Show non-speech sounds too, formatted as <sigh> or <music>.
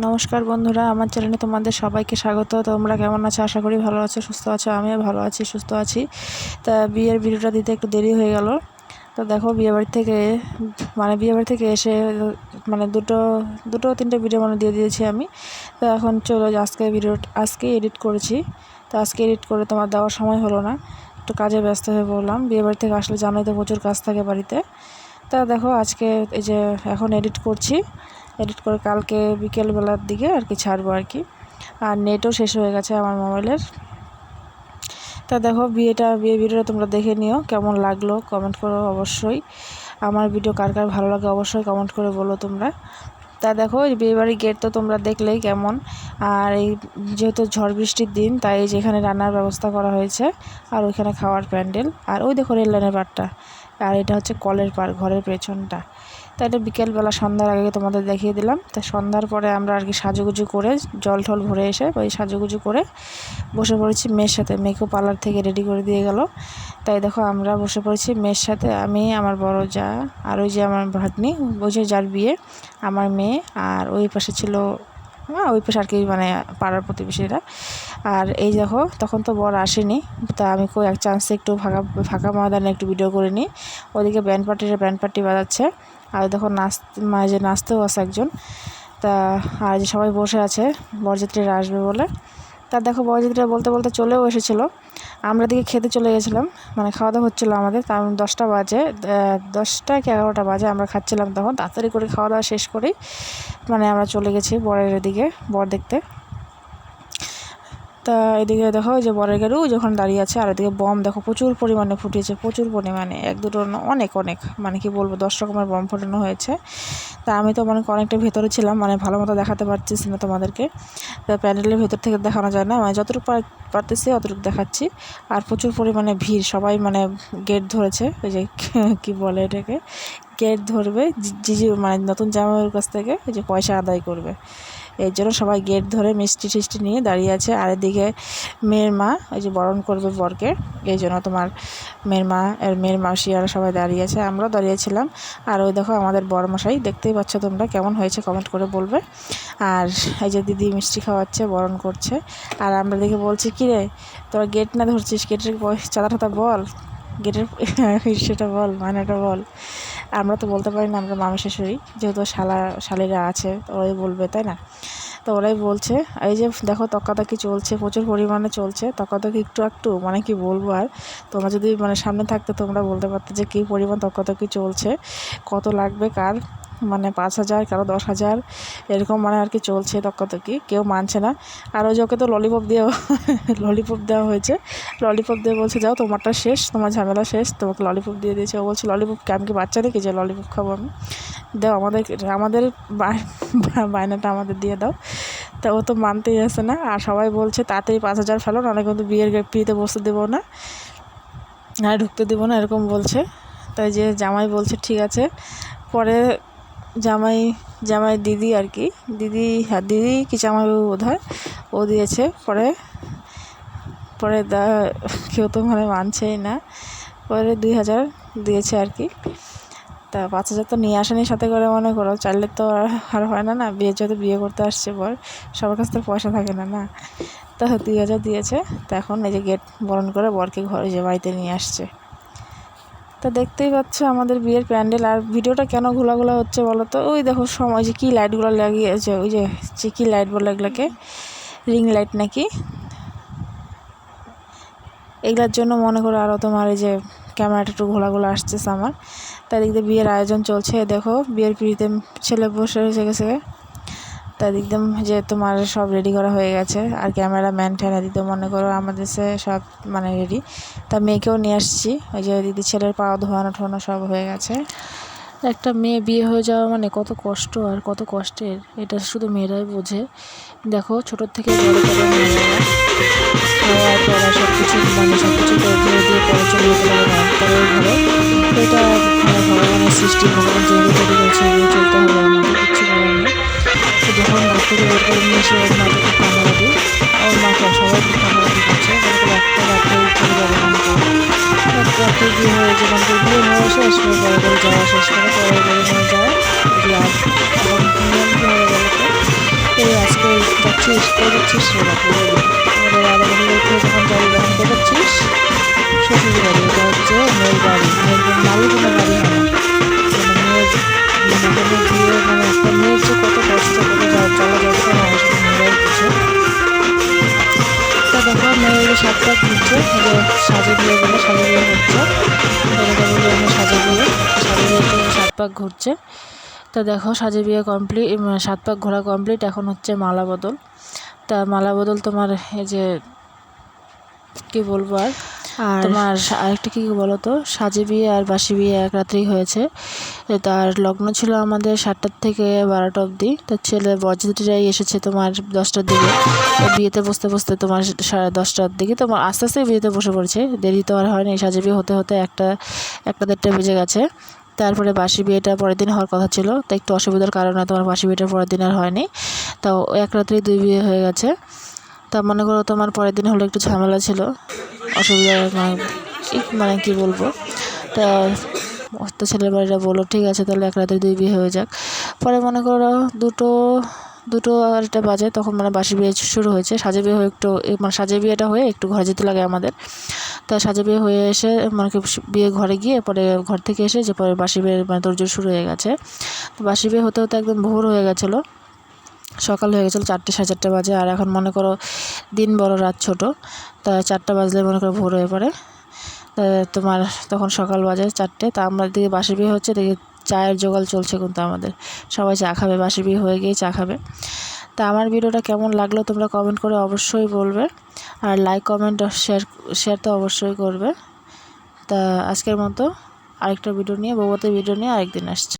নমস্কার বন্ধুরা, আমার চ্যানেলে তোমাদের সবাইকে স্বাগত। তোমরা কেমন আছো? আশা করি ভালো আছো, সুস্থ আছো, আমিও ভালো আছি, সুস্থ আছি। তা বিয়ের ভিডিওটা দিতে একটু দেরি হয়ে গেল। তো দেখো, বিয়েবাড়ি থেকে মানে বিয়েবাড়ি থেকে এসে মানে দুটো দুটো তিনটে ভিডিও মানে দিয়ে দিয়েছি আমি। তো এখন চলো, আজকে ভিডিও আজকে এডিট করেছি। তো আজকে এডিট করে তোমার দেওয়ার সময় হলো না। একটু কাজে ব্যস্ত হয়ে পড়লাম। বিয়েবাড়ি থেকে আসলে জানোই তো প্রচুর কাজ থাকে বাড়িতে। তা দেখো, আজকে এই যে এখন এডিট করছি। এডিট করে কালকে বিকেলবেলার দিকে আর কি ছাড়বো আর কি। আর নেটও শেষ হয়ে গেছে আমার মোবাইলের। তা দেখো, বিয়েটা, বিয়ে ভিডিওটা তোমরা দেখে নিও, কেমন লাগল কমেন্ট করো অবশ্যই। আমার ভিডিও কার কার ভালো লাগে অবশ্যই কমেন্ট করে বলো তোমরা। তা দেখো বিয়েবাড়ির গেট তো তোমরা দেখলেই কেমন। আর এই যেহেতু ঝড় বৃষ্টির দিন, তাই যেখানে রান্নার ব্যবস্থা করা হয়েছে। আর ওইখানে খাওয়ার প্যান্ডেল। আর ওই দেখো রেল লাইনের পাটটা। আর এটা হচ্ছে কলের পার ঘরের পেছনটা। তা এটা বিকেলবেলা, সন্ধ্যার আগে তোমাদের দেখিয়ে দিলাম। তা সন্ধ্যার পরে আমরা আর কি সাজুগুজু করে জল টল ভরে এসে ওই সাজুগুজু করে বসে পড়েছি মেয়ের সাথে। মেয়েকেও পার্লার থেকে রেডি করে দিয়ে গেল। তাই দেখো, আমরা বসে পড়েছি মেয়ের সাথে। আমি, আমার বড় যা আর ওই যে আমার ভাগ্নি, ওই যে যার বিয়ে, আমার মেয়ে আর ওই পাশে ছিল হ্যাঁ ওই পাশে আর কি মানে পাড়ার প্রতিবেশীরা। আর এই দেখো, তখন তো বর আসেনি, তা আমি কই এক চান্সে একটু ফাঁকা ফাঁকা ময়দানে একটু ভিডিও করে নিই। ওদিকে ব্যান্ড পার্টিরা ব্যান্ড পার্টি বাজাচ্ছে, আর দেখো নাচ মাঝে নাচতেও আছে একজন। তা আর যে সবাই বসে আছে, বরযাত্রীরা আসবে বলে। তা দেখো বরযাত্রীরা বলতে বলতে চলেও এসেছিল। আমরা দিকে খেতে চলে গেছিলাম মানে খাওয়া দাওয়া হচ্ছিল আমাদের কারণ দশটা বাজে দশটা কি এগারোটা বাজে আমরা খাচ্ছিলাম তখন। তাড়াতাড়ি করে খাওয়া দাওয়া শেষ করেই মানে আমরা চলে গেছি বরের দিকে বর দেখতে। তা এদিকে দেখো যে বরের গাড়িও যখন দাঁড়িয়ে আছে, আর এদিকে বম দেখো প্রচুর পরিমাণে ফুটিয়েছে, প্রচুর পরিমাণে, এক দুটো অনেক অনেক মানে কি বলব, দশ রকমের বম ফোটানো হয়েছে। তা আমি তো মানে অনেকটা ভেতরে ছিলাম মানে ভালো মতো দেখাতে পারতেছি না তোমাদেরকে। তা প্যান্ডেলের ভেতর থেকে দেখানো যায় না মানে যতটুকু পারতেছি অতটুকু দেখাচ্ছি। আর প্রচুর পরিমাণে ভিড়, সবাই মানে গেট ধরেছে, ওই যে <laughs> কী বলে এটাকে? গেট ধরবে জিজি মানে নতুন জামাইয়ের কাছ থেকে যে পয়সা আদায় করবে। এর জন্য সবাই গেট ধরে মিষ্টি টিষ্টি নিয়ে দাঁড়িয়ে আছে। আর এদিকে মেয়ের মা ওই যে বরণ করবে বরকে, এই জন্য তোমার মেয়ের মা আর মেয়ের মাসি আর সবাই দাঁড়িয়ে আছে। আমরাও দাঁড়িয়েছিলাম আর ওই দেখো আমাদের বড় মশাই দেখতেই পাচ্ছ তোমরা কেমন হয়েছে কমেন্ট করে বলবে। আর এই যে দিদি মিষ্টি খাওয়াচ্ছে, বরণ করছে। আর আমরা দেখে বলছি কী রে তোরা গেট না ধরছিস? গেটের চাঁদা টাদা বল। গেটের <laughs> সেটা বল, মানেটা বল। আমরা তো বলতে পারি না, আমরা মামা শাশুড়ি যেহেতু শালা, শালিরা আছে ওরাই বলবে, তাই না? তো ওরাই বলছে, এই যে দেখো তকাতকি চলছে, প্রচুর পরিমাণে চলছে তকাতকি একটু একটু মানে কি বলব আর? তোমরা যদি মানে সামনে থাকতে তোমরা বলতে পারতো যে কী পরিমাণ তকাতকি চলছে, কত লাগবে, কার মানে পাঁচ হাজার, কারও দশ হাজার, এরকম মানে আর কি চলছে তক্কাতকি কেউ মানছে না। আর ওই ওকে তো ললিপপ দেওয়া ললিপপ দেওয়া হয়েছে। ললিপপ দিয়ে বলছে, যাও, তোমারটা শেষ, তোমার ঝামেলা শেষ। তোমাকে ললিপপ দিয়ে দিয়েছে। ও বলছে ললিপপ আমি কি বাচ্চা দেখি যে ললিপপ খাব আমি? দাও, আমাদের আমাদের বায়নাটা আমাদের দিয়ে দাও। তা ও তো মানতেই আসে না। আর সবাই বলছে, তাড়াতাড়ি পাঁচ হাজার ফেলো, নাহলে কিন্তু বিয়ের পিতে বসতে দেবো না। আর ঢুকতে দেবো না, এরকম বলছে। তাই যে জামাই বলছে, ঠিক আছে। পরে জামাই জামাই দিদি আর কি। দিদি হ্যাঁ দিদি কি জামাইবাবু বোধ হয় ও দিয়েছে। পরে পরে দা, কেউ তো মানে মানছেই না। পরে দুই হাজার দিয়েছে আর কি। তা পাঁচ হাজার তো নিয়ে আসেনি সাথে করে মনে করো। চাইলে তো আর হয় না না? বিয়ে যেহেতু বিয়ে করতে আসছে পর সবার কাছ থেকে পয়সা থাকে না না? তা দুই হাজার দিয়েছে। তা এখন এই যে গেট বরণ করে বরকে ঘরে যে বাড়িতে নিয়ে আসছে। তো দেখতেই পাচ্ছ আমাদের বিয়ের প্যান্ডেল। আর ভিডিওটা কেন ঘোলাঘোলা হচ্ছে বলো তো? ওই দেখো সময় যে কী লাইটগুলো লাগিয়েছে, ওই যে যে কী লাইট বলে এগুলোকে? রিং লাইট নাকি? এগুলোর জন্য মনে করো আরও তোমার এই যে ক্যামেরাটা একটু ঘোলা ঘোলা আসতেছে আমার। তাই দিয়ে বিয়ের আয়োজন চলছে, দেখো বিয়ের পিড়িতে ছেলে বসে রয়েছে গেছে। তা একদম যে তোমার সব রেডি করা হয়ে গেছে। আর ক্যামেরা ম্যান ঠ্যান দিতে মনে করো আমাদের সে সব মানে রেডি তা মেয়েকেও নিয়ে আসছি। ওই যে দিদি ছেলের পাওয়া ধোয়ানো ঠোয়ানো সব হয়ে গেছে। একটা মেয়ে বিয়ে হয়ে যাওয়া মানে কত কষ্ট আর কত কষ্টের, এটা শুধু মেয়েরাই বোঝে। দেখো, ছোটোর থেকে বড় খাওয়া পড়া সব কিছু মানে সব কিছু দিয়ে এটা ভগবানের সৃষ্টি, ভগবান করে এসে ওর মাকে কান্নাকাটি ওর মাকে সবাই কান্নাকাটি করছে করে পরে করে যাওয়া শেষ করে করে যায় এই করছিস করছিস রে বাপু আমাদের আধা ঘণ্টা যখন যাবি তখন করছিস শ্বশুর বাড়ি এটা হচ্ছে মেয়ের বাড়ি মানে একটা মেয়ের যে কত কষ্ট করে যাওয়া চলা যাবে মেয়ের সাতটা যে সাজে বিয়ে বলে সাজে দিয়ে হচ্ছে। দেখা যাবে যে আমি সাজে দিয়ে সাজে দিয়ে সাত পাক ঘুরছে। তা দেখো সাজে বিয়ে কমপ্লিট সাত পাক ঘোরা কমপ্লিট এখন হচ্ছে মালা বদল। তা মালা বদল তোমার এই যে, কি বলব আর? তোমার আরেকটা কী বলো তো সাজে বিয়ে আর বাসি বিয়ে এক রাত্রেই হয়েছে। তার লগ্ন ছিল আমাদের সাতটার থেকে বারোটা অবধি। তার ছেলে বরযাত্রীরাই এসেছে তোমার দশটার দিকে। বিয়েতে বসতে বসতে তোমার সাড়ে দশটার দিকে। তোমার আস্তে আস্তে বিয়েতে বসে পড়েছে। দেরি তো আর হয়নি সাজে বিয়ে হতে হতে একটা একটা দেড়টা বেজে গেছে। তারপরে বাসি বিয়েটা পরের দিন হওয়ার কথা ছিল। তা একটু অসুবিধার কারণে তোমার বাসি বিয়েটা পরের দিন আর হয়নি। তাও এক রাত্রেই দুই বিয়ে হয়ে গেছে। তা মনে করো তোমার পরের দিন হলো একটু ঝামেলা ছিল। অসুবিধা মানে কি মানে বলব? তা তো ছেলের বাড়িরা বলল, ঠিক আছে, তাহলে এক রাতে দুই বিয়ে হয়ে যাক। পরে মনে করো দুটো দুটো আড়াইটা বাজে, তখন মানে বাসি বিয়ে শুরু হয়েছে। সাজে বিয়ে হয়ে একটু মানে সাজে বিয়েটা হয়ে একটু ঘরে যেতে লাগে আমাদের। তা সাজে বিয়ে হয়ে এসে মানে বিয়ে ঘরে গিয়ে পরে ঘর থেকে এসে যে পরে বাসি বিয়ে মানে তোরজোর শুরু হয়ে গেছে। বাসি বিয়ে হতে হতে একদম ভোর হয়ে গেছিল। সকাল হয়ে গেছিল চারটে, সাড়ে চারটে বাজে। আর এখন মনে করো দিন বড় রাত ছোট, তা চারটা বাজলে মনে করো ভোর হয়ে পড়ে। তোমার তখন সকাল বাজে চারটে, তা আমরা দিকে বাসি বিয়ে হচ্ছে দেখি চায়ের জোগাল চলছে কিন্তু আমাদের। সবাই চা খাবে বাসি বিয়ে হয়ে গিয়ে চা খাবে। তা আমার ভিডিওটা কেমন লাগল তোমরা কমেন্ট করে অবশ্যই বলবে। আর লাইক কমেন্ট শেয়ার শেয়ার তো অবশ্যই করবে। তা আজকের মতো আরেকটা ভিডিও নিয়ে বৌবাতের ভিডিও নিয়ে আরেকদিন আসছে।